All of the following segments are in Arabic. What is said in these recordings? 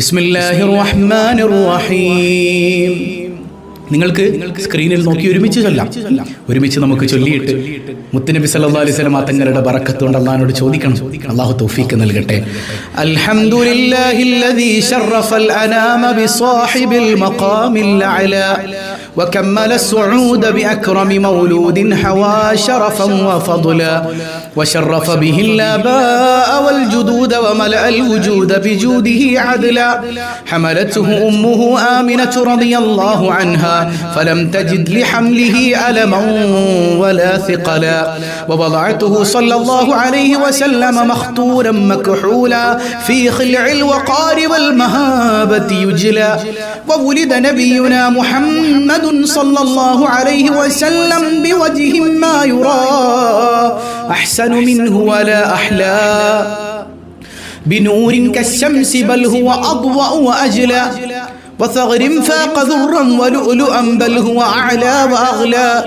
ബിസ്മില്ലാഹിർ റഹ്മാനിർ റഹീം നിങ്ങൾക്ക് സ്ക്രീനിൽ നോക്കി ഒരുമിച്ച് ചൊല്ലാം. ഒരുമിച്ച് നമുക്ക് ചൊല്ലിയിട്ട് മുത്തനബി സല്ലല്ലാഹു അലൈഹി വസല്ലം തങ്ങളുടെ ബറക്കത്ത് കൊണ്ട് അള്ളാഹിനോട് ചോദിക്കണം. അള്ളാഹു തൗഫീക്ക് നൽകട്ടെ. അൽഹംദുലില്ലാഹില്ലദീ ശറഫൽ അനാമ ബിസാഹിബിൽ മഖാമിൽ അലാ وكمل السعود بأكرم مولود حوى شرفا وفضلا وشرف به الآباء والجدود وملأ الوجود بجوده عدلا حملته أمه آمنة رضي الله عنها فلم تجد لحمله ألما ولا ثقلا ووضعته صلى الله عليه وسلم مخطورا مكحولا في خلع الوقار والمهابة يجلى وولد نبينا محمد صلى الله عليه وسلم بوجه ما يرى. أحسن منه ولا أحلى. بنور كالشمس بل هو أضوأ وأجلى. وثغر فاق ذرا ولؤلؤا بل هو أعلى وأغلى.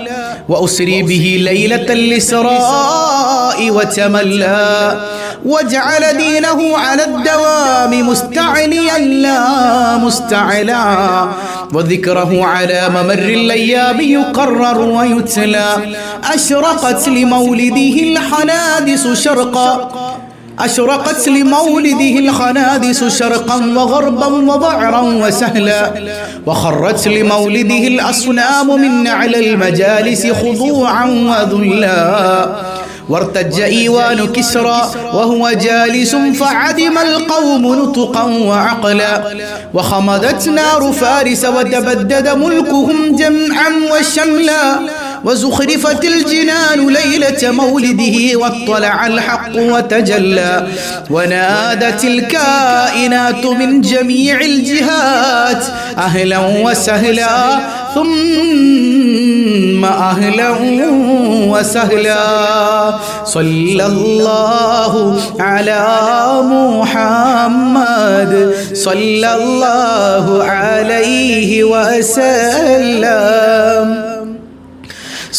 وأسري به ليلة الإسراء وتملى. وجعل دينه على الدوام مستعليا لا مستعلا وذكره على ممر الأيام يقرر ويتلى. أشرقت لمولده الحنادس شرقا. أشرقت لمولده الخنادس شرقا وغربا وضعرا وسهلا. وخرت لمولده الأصنام من أعلى المجالس خضوعا وذلا. وارتج إيوان كسرى وهو جالس فعدم القوم نطقا وعقلا. وخمدت نار فارس وتبدد ملكهم جمعا وشملا. وزخرفت الجنان ليلة مولده واطلع الحق وتجلى. ونادت الكائنات من جميع الجهات أهلا وسهلا ثم أهلا وسهلا. صلى الله على محمد صلى الله عليه وسلم.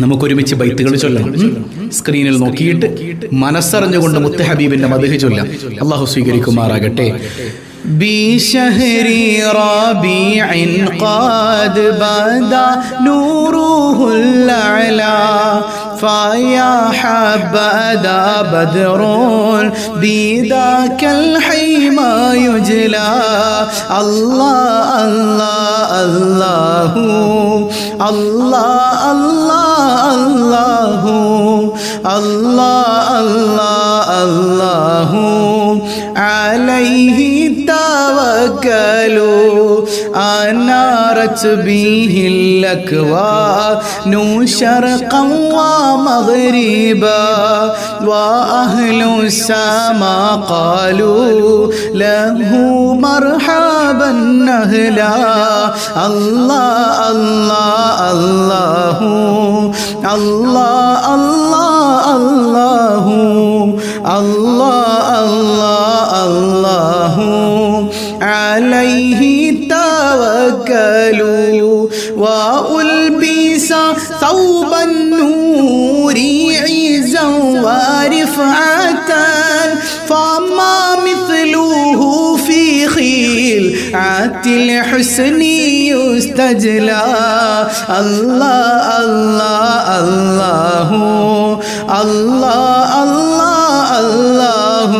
നമുക്കൊരുമിച്ച് ബൈത്തുകൾ ചൊല്ലാം സ്ക്രീനിൽ നോക്കിയിട്ട് മനസ്സറിഞ്ഞുകൊണ്ട് മുത്ത ഹബീബിന്റെ മധുഹ ചൊല്ലാം അള്ളാഹു സ്വീകരിക്കുമാറാകട്ടെ بشهر ربيع قد بدا نوره الأعلى فيا حبذا بدر بذاك الحيما يجلى الله الله الله الله আল্লাহ আল্লাহ আল্লাহ আল্লাহ আল্লাহ আল্লাহ আলাইহি তাওয়াক্কালু আনা أنارت به الأكوان شرقا ومغربا وأهل السماء قالوا له مرحبا أهلا الله الله الله الله الله الله الله الحسن يستجلى. الله الله الله. الله الله الله.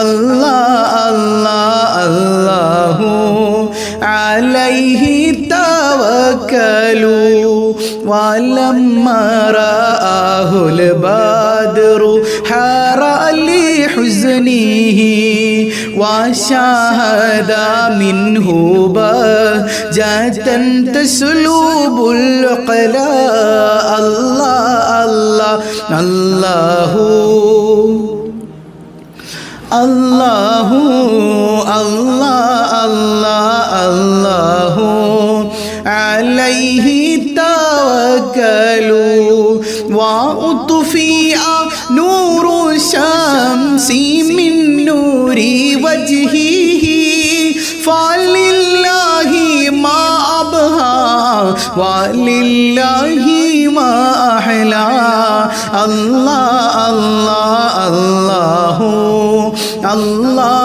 الله الله الله. عليه توكلوا. ولما رآه البدر حار لحزنه وشاهد منه بهجة تسلب العقلاء الله الله الله الله الله الله الله. عليه توكلوا نور الشمس من نور وجهه فلله ما أبهى ولله ما أحلى الله الله الله الله الله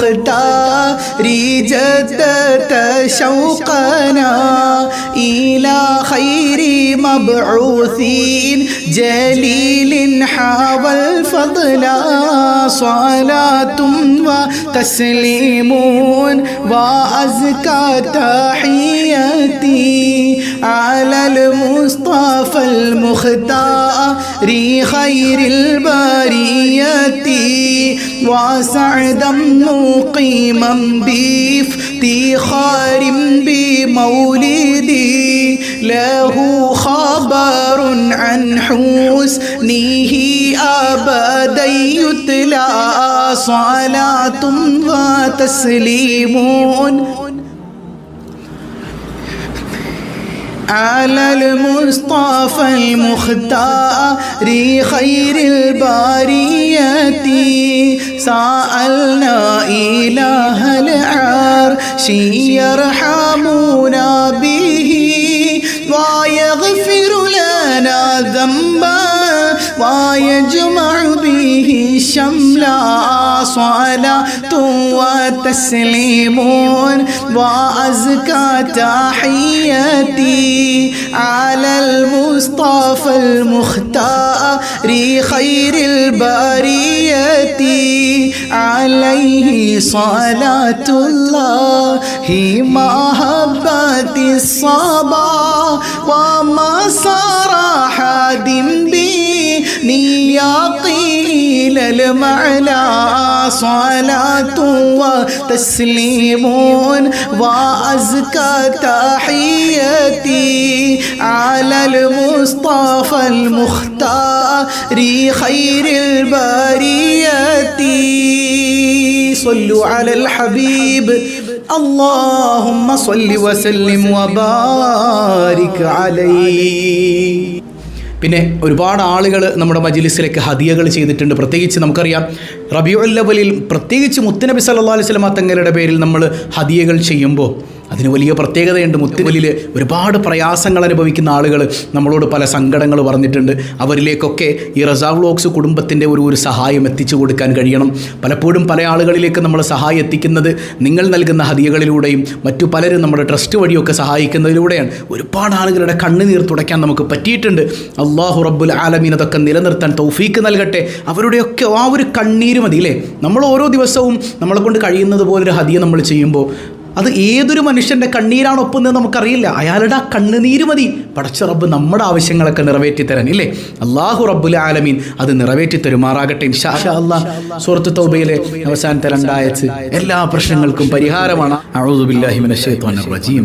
المختار جدت شوقنا إلى خير مبعوثين. جليل حاوى الفضل صلاة وتسليم وأزكى تحياتي على المصطفى المختار خير البرية. وسعدا مقيما بافتخار بمولدي. له خبر عن حسنه أبدا يتلى صلاة وتسليم. على المصطفى المختار خير البرية. سألنا إله العرش يرحمنا به ويغفر لنا ذنبا. ويجمع به شملا صلاة وتسليم وأزكى تحياتي على المصطفى المختار خير البرية عليه صلاة الله محبة الصبا وما صار حاد بي نياقي المعنى صلاة وتسليم وأزكى تحياتي على المصطفى المختار خير البرية. صلوا على الحبيب. اللهم صل وسلم وبارك عليه. പിന്നെ ഒരുപാട് ആളുകൾ നമ്മുടെ മജിലിസിലേക്ക് ഹദിയകൾ ചെയ്തിട്ടുണ്ട്. പ്രത്യേകിച്ച് നമുക്കറിയാം റബിയുല്ലവലിൽ പ്രത്യേകിച്ച് മുത്തനബി സല്ലാ അലൈഹി സ്വലമ തങ്ങളുടെ പേരിൽ നമ്മൾ ഹദിയകൾ ചെയ്യുമ്പോൾ അതിന് വലിയ പ്രത്യേകതയുണ്ട്. മുത്തുവലിൽ ഒരുപാട് പ്രയാസങ്ങൾ അനുഭവിക്കുന്ന ആളുകൾ നമ്മളോട് പല സങ്കടങ്ങൾ പറഞ്ഞിട്ടുണ്ട്. അവരിലേക്കൊക്കെ ഈ റസാ വ്ലോഗ്സ് കുടുംബത്തിന്റെ ഒരു ഒരു സഹായം എത്തിച്ചു കൊടുക്കാൻ കഴിയണം. പലപ്പോഴും പല ആളുകളിലേക്ക് നമ്മൾ സഹായം എത്തിക്കുന്നത് നിങ്ങൾ നൽകുന്ന ഹദിയകളിലൂടെയും മറ്റു പലരും നമ്മുടെ ട്രസ്റ്റ് വഴിയൊക്കെ സഹായിക്കുന്നതിലൂടെയാണ്. ഒരുപാട് ആളുകളുടെ കണ്ണുനീർ തുടയ്ക്കാൻ നമുക്ക് പറ്റിയിട്ടുണ്ട്. അള്ളാഹു റബ്ബുൽ ആലമീൻ അതൊക്കെ നിലനിർത്താൻ തൗഫീക്ക് നൽകട്ടെ. അവരുടെയൊക്കെ ആ ഒരു കണ്ണീര് മതി അല്ലേ നമ്മൾ ഓരോ ദിവസവും നമ്മളെ കൊണ്ട് കഴിയുന്നത് പോലൊരു ഹദിയ നമ്മൾ ചെയ്യുമ്പോൾ അത് ഏതൊരു മനുഷ്യന്റെ കണ്ണീരാണ് ഒപ്പുന്നത് നമുക്കറിയില്ല. അയാളുടെ ആ കണ്ണുനീര് മതി. പടച്ച റബ്ബ് നമ്മുടെ ആവശ്യങ്ങളൊക്കെ നിറവേറ്റി തരാൻ ഇല്ലേ? അള്ളാഹു റബ്ബുൽ ആലമീൻ അത് നിറവേറ്റി തരുമാറാകട്ടെ ഇൻഷാ സുഹൃത്ത് തൗബയിലെ അവസാനത്തെ രണ്ടായച്ച് എല്ലാ പ്രശ്നങ്ങൾക്കും പരിഹാരമാണ്. ശൈത്വാനിർ റജീം.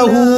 هو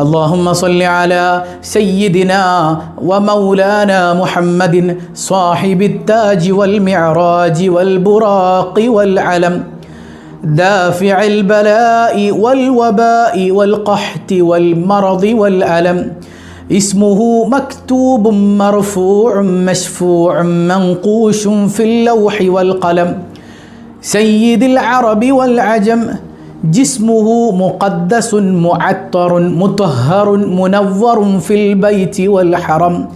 اللهم صل على سيدنا ومولانا محمد صاحب التاج والمعراج والبراق والعلم دافع البلاء والوباء والقحط والمرض والألم. اسمه مكتوب مرفوع مشفوع منقوش في اللوح والقلم. سيد العرب والعجم جسمه مقدس معطر مطهر منور في البيت والحرم.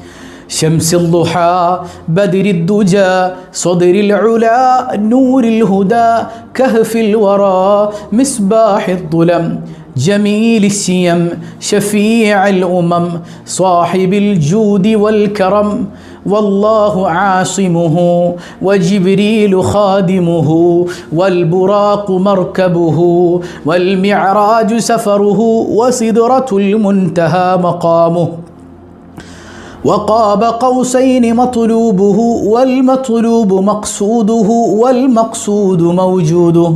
شمس الضحى بدر الدجى صدر العلا نور الهدى كهف الورى مصباح الظلم. جميل السيم شفيع الأمم صاحب الجود والكرم. والله عاصمه وجبريل خادمه والبراق مركبه والمعراج سفره وسدرة المنتهى مقامه. وقاب قوسين مطلوبه والمطلوب مقصوده والمقصود موجوده.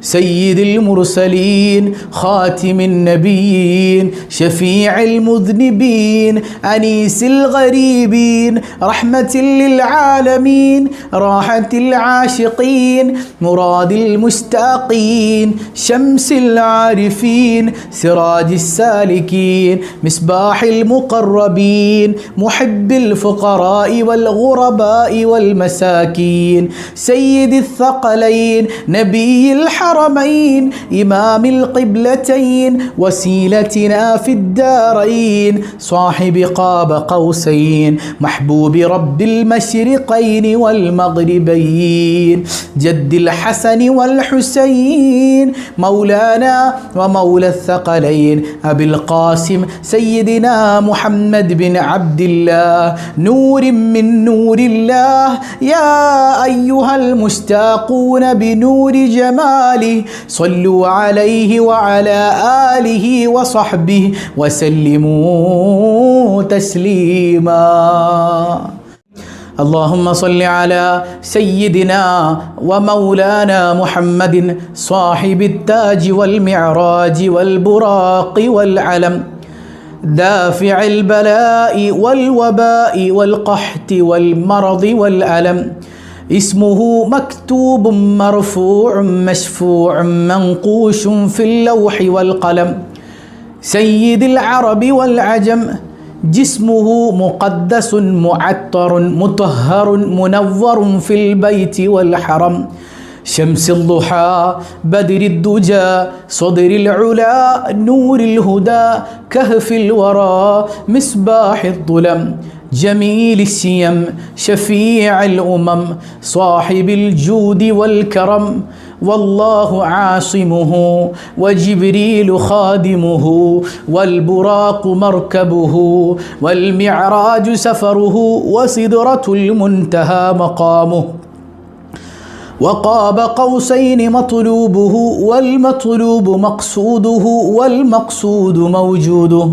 سيد المرسلين خاتم النبيين شفيع المذنبين أنيس الغريبين رحمة للعالمين راحة العاشقين مراد المستاقين شمس العارفين سراج السالكين مصباح المقربين محب الفقراء والغرباء والمساكين سيد الثقلين نبي الحرمين إمام القبلتين وسيلتنا في الدارين. صاحب قاب قوسين محبوب رب المشرقين والمغربين. جد الحسن والحسين مولانا ومولى الثقلين. أبي القاسم سيدنا محمد بن عبد الله. نور من نور الله. يا أيها المشتاقون بنور جماله صلوا عليه وعلى آله وصحبه وسلموا تسليما. اللهم صل على سيدنا ومولانا محمد صاحب التاج والمعراج والبراق والعلم دافع البلاء والوباء والقحط والمرض والألم اسمه مكتوب مرفوع مشفوع منقوش في اللوح والقلم. سيد العرب والعجم جسمه مقدس معطر مطهر منور في البيت والحرم. شمس الضحى بدر الدجى صدر العلا نور الهدى كهف الورى مصباح الظلم. جميل السيم شفيع الأمم صاحب الجود والكرم. والله عاصمه وجبريل خادمه والبراق مركبه والمعراج سفره وسدره المنتهى مقامه. وقاب قوسين مطلوبه والمطلوب مقصوده والمقصود موجوده.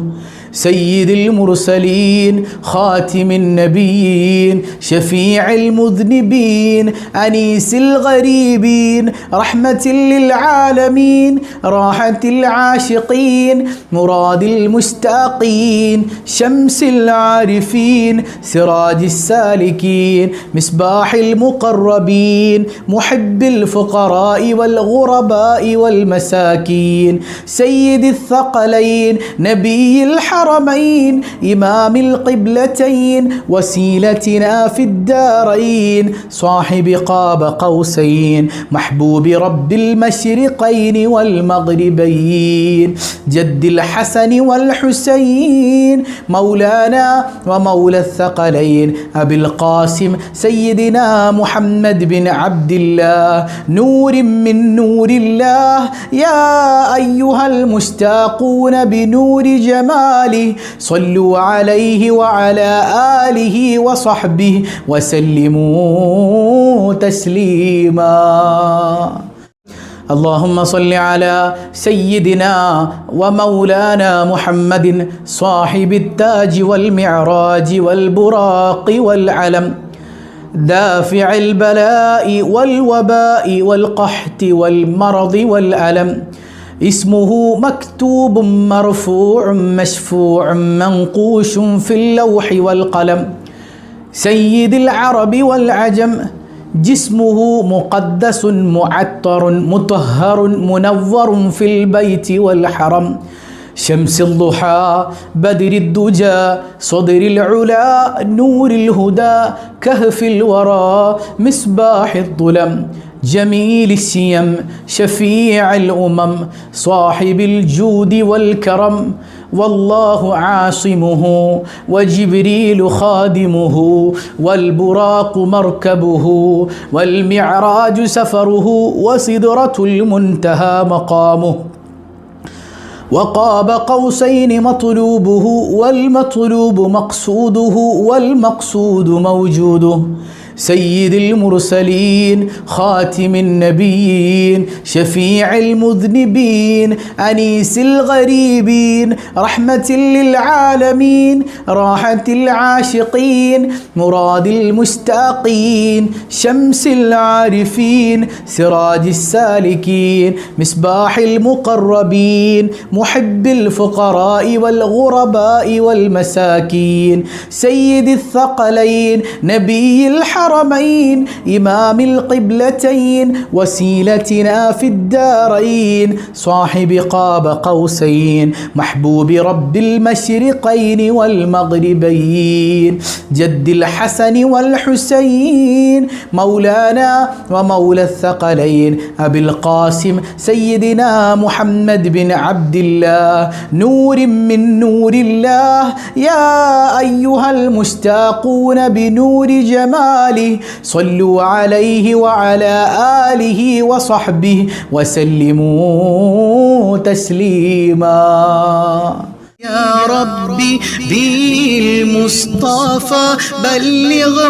سيد المرسلين خاتم النبيين شفيع المذنبين أنيس الغريبين رحمة للعالمين راحة العاشقين مراد المستاقين شمس العارفين سراج السالكين مصباح المقربين محب الفقراء والغرباء والمساكين سيد الثقلين نبي الحرم الحرمين إمام القبلتين وسيلتنا في الدارين. صاحب قاب قوسين محبوب رب المشرقين والمغربين. جد الحسن والحسين مولانا ومولى الثقلين. أبي القاسم سيدنا محمد بن عبد الله. نور من نور الله. يا أيها المشتاقون بنور جمال عليه صلوا عليه وعلى آله وصحبه وسلموا تسليما. اللهم صل على سيدنا ومولانا محمد صاحب التاج والمعراج والبراق والعلم دافع البلاء والوباء والقحط والمرض والألم اسمه مكتوب مرفوع مشفوع منقوش في اللوح والقلم. سيد العرب والعجم جسمه مقدس معطر مطهر منور في البيت والحرم. شمس الضحى بدر الدجى صدر العلا نور الهدى كهف الورى مصباح الظلم. جميل السيم شفيع الأمم صاحب الجود والكرم. والله عاصمه وجبريل خادمه والبراق مركبه والمعراج سفره وسدرة المنتهى مقامه. وقاب قوسين مطلوبه والمطلوب مقصوده والمقصود موجوده. سيد المرسلين خاتم النبيين شفيع المذنبين أنيس الغريبين رحمة للعالمين راحة العاشقين مراد المستاقين شمس العارفين سراج السالكين مصباح المقربين محب الفقراء والغرباء والمساكين سيد الثقلين نبي الحق الحرمين إمام القبلتين وسيلتنا في الدارين. صاحب قاب قوسين محبوب رب المشرقين والمغربين. جد الحسن والحسين مولانا ومولى الثقلين. أبي القاسم سيدنا محمد بن عبد الله. نور من نور الله. يا أيها المشتاقون بنور جمال آله صلوا عليه وعلى آله وصحبه وسلموا تسليما. يا ربي بالمصطفى بلغ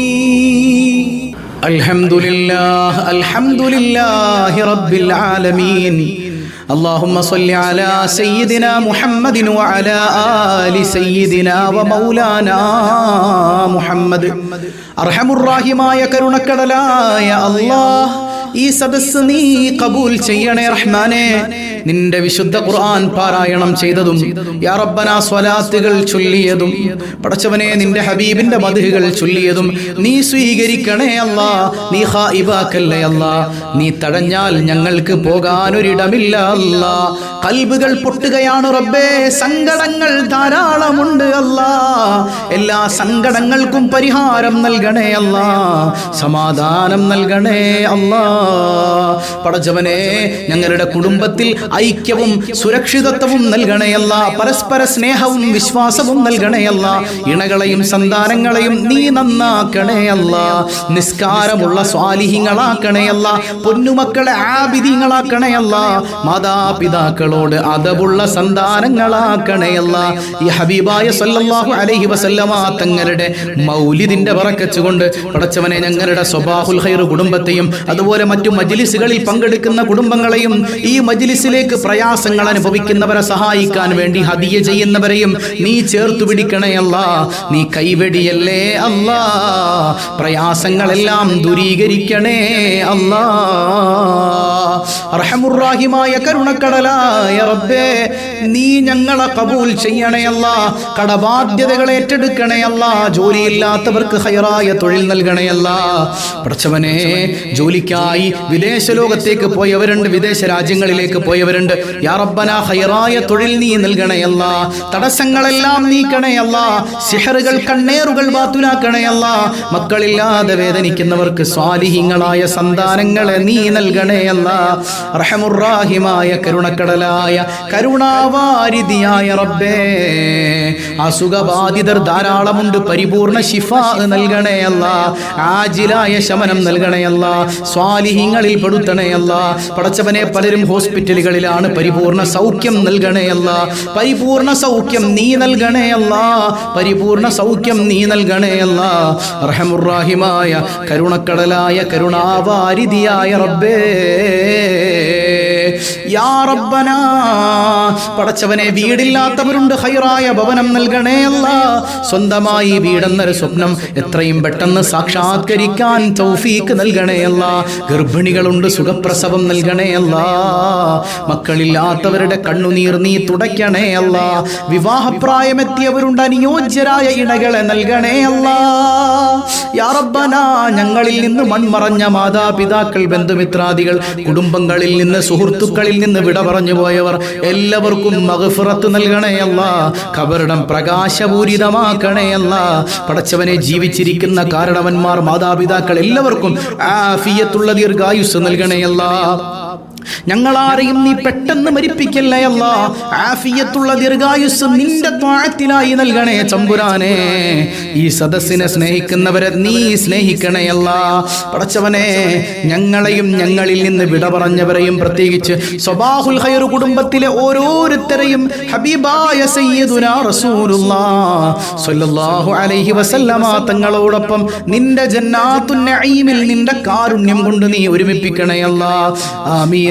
الحمد لله الحمد لله رب العالمين اللهم صل على سيدنا محمد وعلى آل سيدنا ومولانا محمد أرحم الراحمايا كرنك يا الله ഈ സദസ് നീ കബൂൽ ചെയ്യണേ റഹ്മാനെ. നിന്റെ വിശുദ്ധ ഖുർആൻ പാരായണം ചെയ്തതും യാ റബ്ബന സ്വലാത്തുകൾ ചൊല്ലിയതും പടച്ചവനെ നിന്റെ ഹബീബിന്റെ മധുകൾ ചൊല്ലിയതും നീ സ്വീകരിക്കണേ അല്ലാ നീ ഹായിബാക്കല്ലേ അല്ലാ നീ തടഞ്ഞാൽ ഞങ്ങൾക്ക് പോകാനൊരിടമില്ല അല്ലാ. കൽബുകൾ പൊട്ടുകയാണ് റബ്ബേ സങ്കടങ്ങൾ ധാരാളമുണ്ട് അല്ലാ. എല്ലാ സങ്കടങ്ങൾക്കും പരിഹാരം നൽകണേ അല്ലാ സമാധാനം നൽകണേ അല്ലാ. പടച്ചവനെ ഞങ്ങളുടെ കുടുംബത്തിൽ ഐക്യവും സുരക്ഷിതത്വവും നൽകണയല്ല പരസ്പര സ്നേഹവും വിശ്വാസവും നൽകണയല്ല ഇണകളെയും സന്താനങ്ങളെയും നീ നന്നാക്കണയല്ല നിസ്കാരമുള്ള സ്വാലിഹിങ്ങളാക്കണയല്ല പൊന്നുമക്കളെ ആബിദിങ്ങളാക്കണയല്ല മാതാപിതാക്കളോട് അതവുള്ള സന്താനങ്ങളാക്കണയല്ല ഈ ഹബീബായ സല്ലല്ലാഹു അലൈഹി വസല്ലമ തങ്ങളുടെ മൗലിദിന്റെ പറക്കച്ചുകൊണ്ട് പടച്ചവനെ ഞങ്ങളുടെ സ്വബാഹുൽ ഖൈർ കുടുംബത്തെയും അതുപോലെ മറ്റു മജിലിസുകളിൽ പങ്കെടുക്കുന്ന കുടുംബങ്ങളെയും ഈ മജിലിസിലേക്ക് പ്രയാസങ്ങൾ അനുഭവിക്കുന്നവരെ സഹായിക്കാൻ വേണ്ടി ഹദിയ ചെയ്യുന്നവരെയും നീ ചേർത്തു പിടിക്കണയല്ല നീ കൈവെടിയല്ലേ അല്ലാ. പ്രയാസങ്ങളെല്ലാം ദൂരീകരിക്കണേ അല്ലാ. റഹമുറാഹിമായ കരുണക്കടലായ റബ്ബേ. നീ ഞങ്ങളെ കബൂൽ ചെയ്യണയല്ല കടബാധ്യതകൾ ഏറ്റെടുക്കണയല്ല ജോലിയില്ലാത്തവർക്ക് ഹയറായ തൊഴിൽ നൽകണയല്ല പഠിച്ചവനെ ജോലിക്കായി വിദേശ ലോകത്തേക്ക് പോയവരുണ്ട് വിദേശ രാജ്യങ്ങളിലേക്ക് പോയവരുണ്ട്. യാ ഹയറായ തൊഴിൽ നീ നൽകണയല്ല തടസ്സങ്ങളെല്ലാം നീക്കണയല്ല സിഹറുകൾ കണ്ണേറുകൾ ബാത്തുലാക്കണയല്ല മക്കളില്ലാതെ വേദനിക്കുന്നവർക്ക് സ്വാലിഹിങ്ങളായ സന്താനങ്ങളെ നീ നൽകണയല്ല റഹമുറാഹിമായ കരുണക്കടലായ റബ്ബേ. അസുഖബാധിതർ ധാരാളമുണ്ട്. പരിപൂർണ ശിഫ നൽകണയല്ല ആജിലായ ശമനം നൽകണയല്ല സ്വാലിഹിങ്ങളിൽ പെടുത്തണയല്ല പടച്ചവനെ പലരും ഹോസ്പിറ്റലുകളിലാണ് പരിപൂർണ സൗഖ്യം നൽകണയല്ല പരിപൂർണ സൗഖ്യം നീ നൽകണയല്ല പരിപൂർണ സൗഖ്യം നീ നൽകണയല്ല റഹമുറാഹിമായ കരുണക്കടലായ കരുണാവാരിതിയായ റബ്ബേ. യാ റബ്ബനാ പടച്ചവനെ വീടില്ലാത്തവരുണ്ട് ഹൈറായ ഭവനം നൽകണേ അല്ല. സ്വന്തമായി വീടെന്നൊരു സ്വപ്നം എത്രയും പെട്ടെന്ന് സാക്ഷാത്കരിക്കാൻ തൗഫീക്ക് നൽകണേ അല്ല. ഗർഭിണികളുണ്ട് സുഖപ്രസവം നൽകണേ അല്ല. മക്കളില്ലാത്തവരുടെ കണ്ണുനീർ നീ തുടയ്ക്കണേ അല്ല. വിവാഹപ്രായമെത്തിയവരുണ്ട് അനുയോജ്യരായ ഇണകളെ നൽകണേ അല്ല. ഞങ്ങളിൽ നിന്ന് മൺമറഞ്ഞ മാതാപിതാക്കൾ ബന്ധുമിത്രാദികൾ കുടുംബങ്ങളിൽ നിന്ന് സുഹൃത്തുക്കളിൽ നിന്ന് വിട പറഞ്ഞു പോയവർ എല്ലാവർക്കും മഗ്ഫിറത്ത് നൽകണേയല്ല കബറിടം പ്രകാശപൂരിതമാക്കണേയല്ല പടച്ചവനെ ജീവിച്ചിരിക്കുന്ന കാരണവന്മാർ മാതാപിതാക്കൾ എല്ലാവർക്കും ആഫിയത്തുള്ള ദീർഘായുസ് നൽകണേയല്ല ഞങ്ങളാരെയും നീ പെട്ടെന്ന് മരിപ്പിക്കല്ലേ അല്ല? ആഫിയത്തുള്ള ദീർഘായുസ് നിന്റെ ത്വാഴത്തിലായി നൽകണേ ചമ്പുരാനെ. ഈ സദസ്സിനെ സ്നേഹിക്കുന്നവരെ നീ സ്നേഹിക്കണേയല്ല പടച്ചവനെ ഞങ്ങളെയും ഞങ്ങളിൽ നിന്ന് വിട പറഞ്ഞവരെയും പ്രത്യേകിച്ച് സ്വബാഹുൽ ഹൈർ കുടുംബത്തിലെ ഓരോരുത്തരെയും ഹബീബായ സയ്യിദുനാ റസൂലുള്ളാ. സ്വല്ലല്ലാഹു അലൈഹി വസല്ലമ തങ്ങളോടൊപ്പം നിന്റെ ജന്നാത്തുൻ നഈമിൽ നിന്റെ കാരുണ്യം കൊണ്ട് നീ ഒരുമിപ്പിക്കണേയല്ല ആമീൻ.